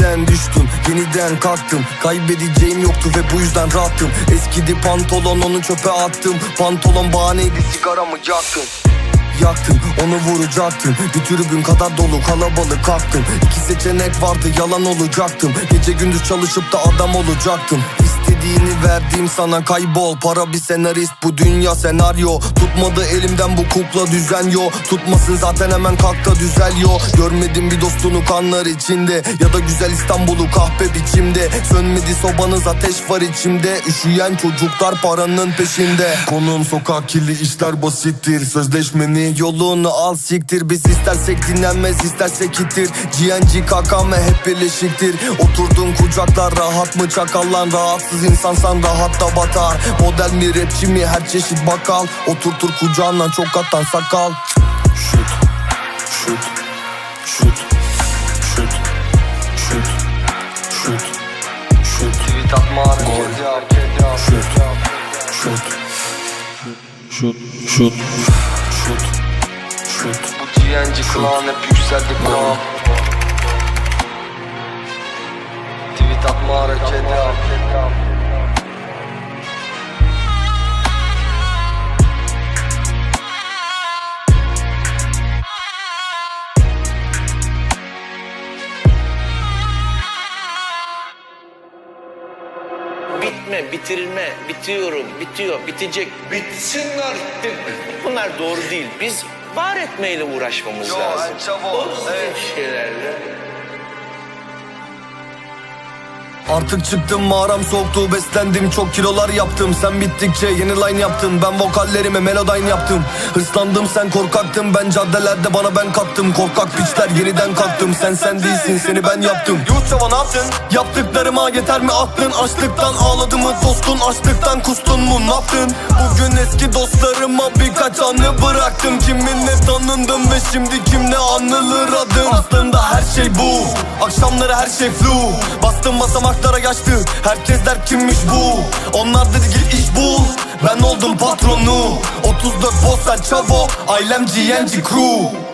Yeniden düştüm yeniden kalktım. Kaybedeceğim yoktu ve bu yüzden rahattım Eskidi pantolon onu çöpe attım. Pantolon bahaneydi sigaramı yaktım Yaktım onu vuracaktım. Bir tribün kadar dolu kalabalık kalktım. İki seçenek vardı yalan olacaktım. Gece gündüz çalışıp da adam olacaktım İstediğini verdiğim sana kaybol. Para bir senarist bu dünya senaryo. Tutmadı elimden bu kukla düzen yo. Tutmasın zaten hemen kalk da düzel yo. Görmedim bir dostunu kanlar içinde. Ya da güzel İstanbul'u kahpe biçimde. Sönmedi sobanız ateş var içimde. Üşüyen çocuklar paranın peşinde. Konum sokak kirli işler basittir. Sözleşmeni yolunu al siktir. Biz istersek dinlenmez istersek itir GNG KKM hep birleşiktir. Oturdun kucaklar rahat mı çakallan Rahatsız insansan rahat da batar. Model mi rapçi mi her çeşit bakal. Oturtur kucağına çok atan sakal. Şut, şut, şut, şut, şut, şut, şut, Tweet atma hareket yap, Şut. şut, şut, şut, şut, şut. Bu GNG klan hep yükseldi bro. Tweet atma hareket yap Bitme, bitirilme, bitiyorum, bitiyor, bitecek. Bitsin artık. Bunlar doğru değil. Biz var etmeyle uğraşmamız Yo, lazım. ay çabuk, O evet. şeylerle. Artık çıktım mağaram soğuktu beslendim çok kilolar yaptım. Sen bittikçe yeni line yaptın ben vokallerime melodyne yaptım. Hırslandım sen korkaktın ben caddelerde bana ben kaptım Korkak piçler yeniden kalktım. Sen sen değilsin seni ben yaptım. Çava ne yaptın? Yaptıklarıma yeter mi aklın? Açlıktan ağladı mı dostun? Açlıktan kustun mu? Ne yaptın? Bugün eski dostlarıma birkaç anı bıraktım. Kiminle tanındım ve şimdi kimle anılır adın Aslında şey bu. Akşamları her şey flu. Bastım basamaklara yaştı Herkes der kimmiş bu? Onlar dedi git iş bul Ben oldum patronu. 34 boss sen çavo. Ailem GNG crew